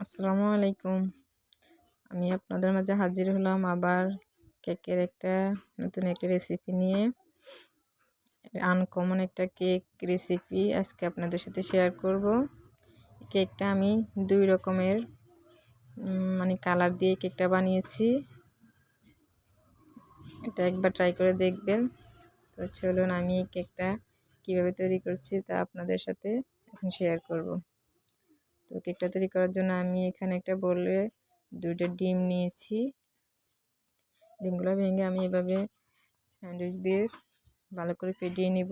আসসালামু আলাইকুম। আমি আপনাদের মাঝে হাজির হলাম আবার কেকের একটা নতুন একটা রেসিপি নিয়ে। আনকমন একটা কেক রেসিপি আজকে আপনাদের সাথে শেয়ার করব। কেকটা আমি দুই রকমের মানে কালার দিয়ে কেকটা বানিয়েছি। এটা একবার ট্রাই করে দেখবেন। তো চলুন আমি কেকটা কীভাবে তৈরি করছি তা আপনাদের সাথে এখন শেয়ার করব। তো কেকটা তৈরি করার জন্য আমি এখানে একটা বলে দুইটা ডিম নিয়েছি। ডিমগুলো ভেঙে আমি এভাবে স্যান্ডউইচ দিয়ে ভালো করে ফেটিয়ে নিব।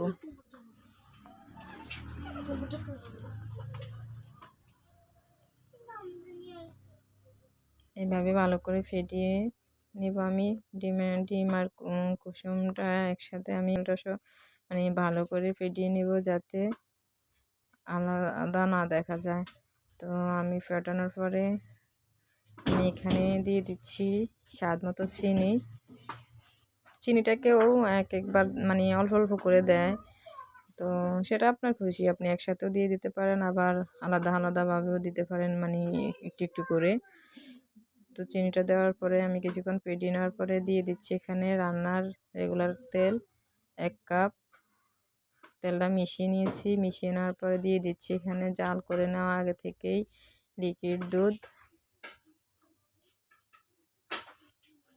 এভাবে ভালো করে ফেটিয়ে নিব আমি। ডিম ডিম আর কুসুমটা একসাথে আমি মানে ভালো করে ফেটিয়ে নিব যাতে আলাদা না দেখা যায়। তো আমি ফেটানোর পরে আমি এখানে দিয়ে দিচ্ছি স্বাদ মতো চিনি। চিনিটাকেও এক একবার মানে অল্প অল্প করে দেয়। তো সেটা আপনার খুশি, আপনি একসাথেও দিয়ে দিতে পারেন, আবার আলাদা আলাদাভাবেও দিতে পারেন মানে একটু একটু করে। তো চিনিটা দেওয়ার পরে আমি কিছুক্ষণ পেটিয়ে নেওয়ার পরে দিয়ে দিচ্ছি এখানে রান্নার রেগুলার তেল এক কাপ। তেলটা মিশিয়ে নিয়েছি। মিশিয়ে নেওয়ার পরে দিয়ে দিচ্ছি এখানে জাল করে নেওয়া আগে থেকেই লিকুইড দুধ।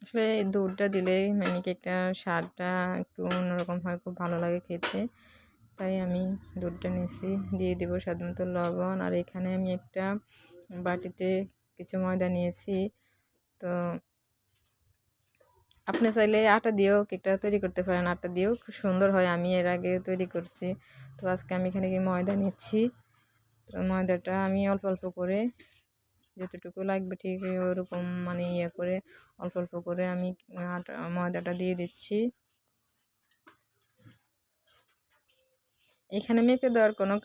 আসলে দুধটা দিলে মানে কেকটা স্বাদটা একটু অন্যরকম হয়, খুব ভালো লাগে খেতে। তাই আমি দুধটা নিয়েছি। দিয়ে দিব সাধারণত লবণ। আর এখানে আমি একটা বাটিতে কিছু ময়দা নিয়েছি। তো আপনি চাইলে আটা দিয়েও কেকটা তৈরি করতে পারেন। আটা দিয়েও খুব সুন্দর হয়। আমি এর আগে তৈরি করছি। তো আজকে আমি এখানে ময়দা নিচ্ছি। তো ময়দাটা আমি অল্প অল্প করে যতটুকু লাগবে ঠিক ওরকম মানে ইয়ে করে অল্প অল্প করে আমি আটা, ময়দাটা দিয়ে দিচ্ছি। এখানে মেপে দেওয়ার কোনো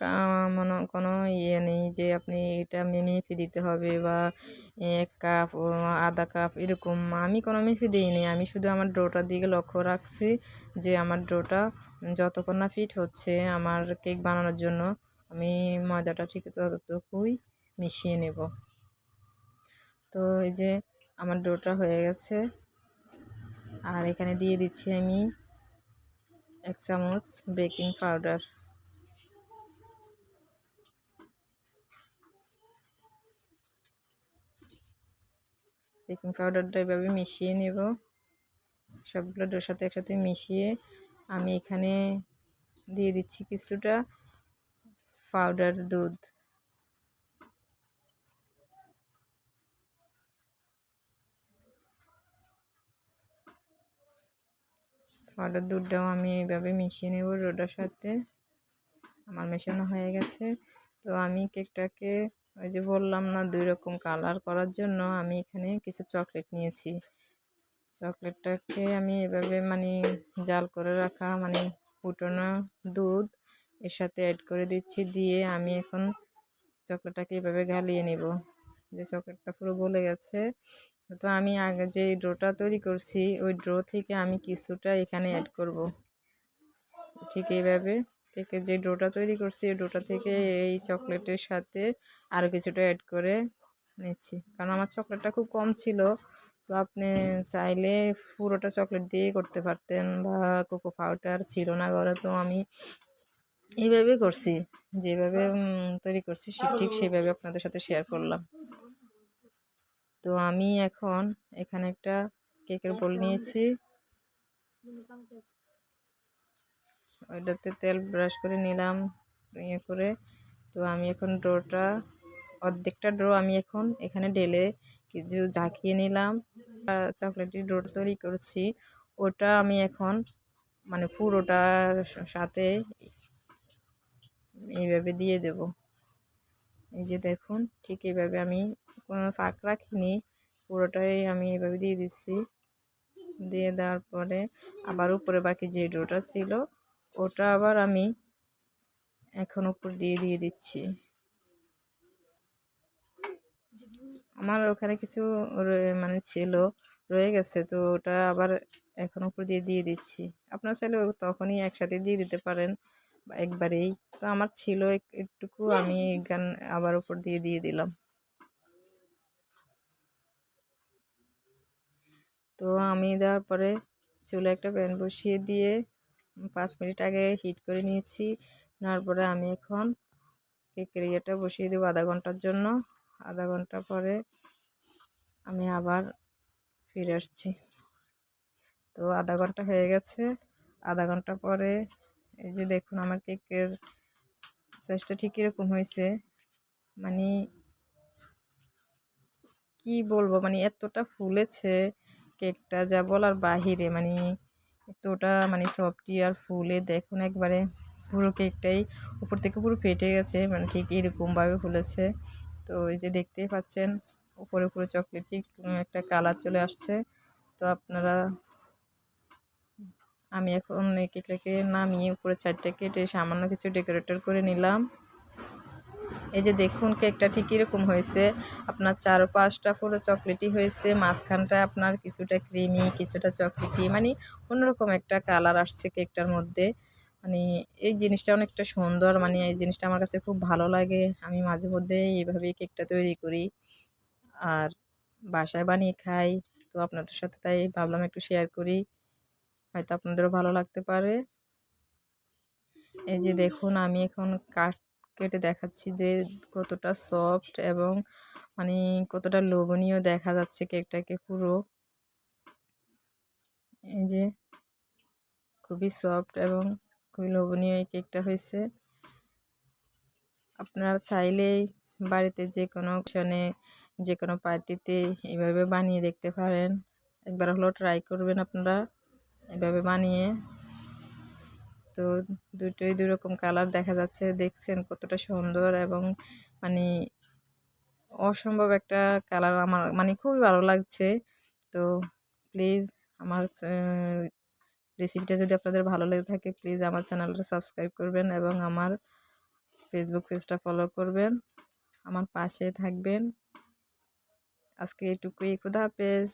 মনে, কোনো ইয়ে নেই যে আপনি এটা মেপে দিতে হবে বা এক কাপ আধা কাপ এরকম। আমি কোনো মেপে দিইনি আমি শুধু আমার ড্রোটার দিকে লক্ষ্য রাখছি যে আমার ড্রোটা যতক্ষণ না ফিট হচ্ছে আমার কেক বানানোর জন্য আমি ময়দাটা ঠিক ততটুকুই মিশিয়ে নেব। তো এই যে আমার ডোটা হয়ে গেছে। আর এখানে দিয়ে দিচ্ছি আমি এক চামচ বেকিং পাউডার। বেকিং পাউডারটা এভাবে মিশিয়ে নেব। সবগুলো ডোর সাথে একসাথে মিশিয়ে আমি এখানে দিয়ে দিচ্ছি কিছুটা পাউডার দুধ। পাউডার দুধটাও আমি এইভাবে মিশিয়ে নেব রোডার সাথে। আমার মেশানো হয়ে গেছে। তো আমি কেকটাকে ওই যে বললাম না, দুই রকম কালার করার জন্য আমি এখানে কিছু চকলেট নিয়েছি। চকলেটটাকে আমি এভাবে মানে জাল করে রাখা মানে ফুটানো দুধ, এর সাথে অ্যাড করে দিচ্ছি, দিয়ে আমি এখন চকলেটটাকে এভাবে গালিয়ে নেব। যে চকলেটটা পুরো গলে গেছে, তো আমি আগে যে ড্রোটা তৈরি করছি, ওই ড্রো থেকে আমি কিছুটা এখানে অ্যাড করব। ঠিক এইভাবে কেকের যে ডোটা তৈরি করছি এই ডোটা থেকে এই চকলেটের সাথে আরও কিছুটা অ্যাড করে নিচ্ছি। কারণ আমার চকলেটটা খুব কম ছিল। তো আপনি চাইলে পুরোটা চকলেট দিয়ে করতে পারতেন বা কোকো পাউডার ছিল না ঘরে, তো আমি এইভাবে করছি। যেভাবে তৈরি করছি ঠিক সেভাবে আপনাদের সাথে শেয়ার করলাম। তো আমি এখন এখানে একটা কেকের বোল নিয়েছি। ওইটাতে তেল ব্রাশ করে নিলাম ইয়ে করে। তো আমি এখন ড্রোটা, অর্ধেকটা ড্রো আমি এখন এখানে ঢেলে কিছু ঝাঁকিয়ে নিলাম। চকলেটের ড্রো তৈরি করছি। ওটা আমি এখন মানে পুরোটার সাথে এইভাবে দিয়ে দেব। এই যে দেখুন, ঠিক এইভাবে আমি কোনো ফাঁক রাখিনি, পুরোটাই আমি এভাবে দিয়ে দিচ্ছি। দিয়ে দেওয়ার পরে আবার উপরে বাকি যে ডোটা ছিল ওটা আবার আমি এখন উপর দিয়ে দিয়ে দিচ্ছি। আমার ওখানে কিছু মানে ছিল, রয়ে গেছে, তো ওটা আবার এখন উপর দিয়ে দিয়ে দিচ্ছি। আপনার চাইলে তখনই একসাথে দিয়ে দিতে পারেন একবারেই। তো আমার ছিল একটুকু, আমি গান আবার উপর দিয়ে দিয়ে দিলাম। তো আমি দেওয়ার পরে চুলে একটা প্যান বসিয়ে দিয়ে পাঁচ মিনিট আগে হিট করে নিয়েছি। নেওয়ার পরে আমি এখন কেকের ইয়েটা বসিয়ে দেবো আধা ঘণ্টার জন্য। আধা ঘণ্টা পরে আমি আবার ফিরে আসছি। তো আধা ঘণ্টা হয়ে গেছে। আধা ঘণ্টা পরে এই যে দেখুন আমার কেকের সাইজটা ঠিক এরকম হয়েছে। মানে কি বলব? মানে এতটা ফুলেছে কেকটা যা বলার বাহিরে। মানে এতটা মানে সফটি আর ফুলে দেখুন একবারে। পুরো কেকটাই উপর থেকে পুরো ফেটে গেছে মানে ঠিক এরকমভাবে ফুলেছে। তো এই যে দেখতেই পাচ্ছেন, উপরে পুরো চকলেটি একটা কালার চলে আসছে। তো আপনারা, আমি এখন এই কেকটাকে নামিয়ে উপরে চারটে কেটে সামান্য কিছু ডেকোরেটর করে নিলাম। এই যে দেখুন কেকটা ঠিক এরকম হয়েছে। আপনার চার পাঁচটা পুরো চকলেটই হয়েছে, মাঝখানটা আপনার কিছুটা ক্রিমি কিছুটা চকলেটি মানে অন্যরকম একটা কালার আসছে কেকটার মধ্যে। মানে এই জিনিসটা অনেকটা সুন্দর মানে এই জিনিসটা আমার কাছে খুব ভালো লাগে। আমি মাঝে মধ্যে এইভাবেই কেকটা তৈরি করি আর বাসায় বানিয়ে খাই। তো আপনাদের সাথে তাই ভাবলাম একটু শেয়ার করি। হয়তো আপনাদেরও ভালো লাগতে পারে। এই যে দেখুন আমি এখন কাঠ কেটে দেখাচ্ছি যে কতটা সফট এবং মানে কতটা লোভনীয় দেখা যাচ্ছে কেকটাকে পুরো। এই যে খুবই সফট এবং খুবই লোভনীয় এই কেকটা হয়েছে। আপনারা চাইলেই বাড়িতে যে কোনো অপশনে যে কোনো পার্টিতে এইভাবে বানিয়ে দেখতে পারেন। একবার হলেও ট্রাই করবেন আপনারা এভাবে বানিয়ে। তো দুটোই দুই রকম কালার দেখা যাচ্ছে। দেখছেন কতটা সুন্দর এবং মানে অসম্ভব একটা কালার আমার মানে খুবই ভালো লাগছে। তো প্লিজ আমার রেসিপিটা যদি আপনাদের ভালো লেগে থাকে প্লিজ আমার চ্যানেলটা সাবস্ক্রাইব করবেন এবং আমার ফেসবুক পেজটা ফলো করবেন। আমার পাশে থাকবেন। আজকে এটুকুই, খুদা হাফেজ।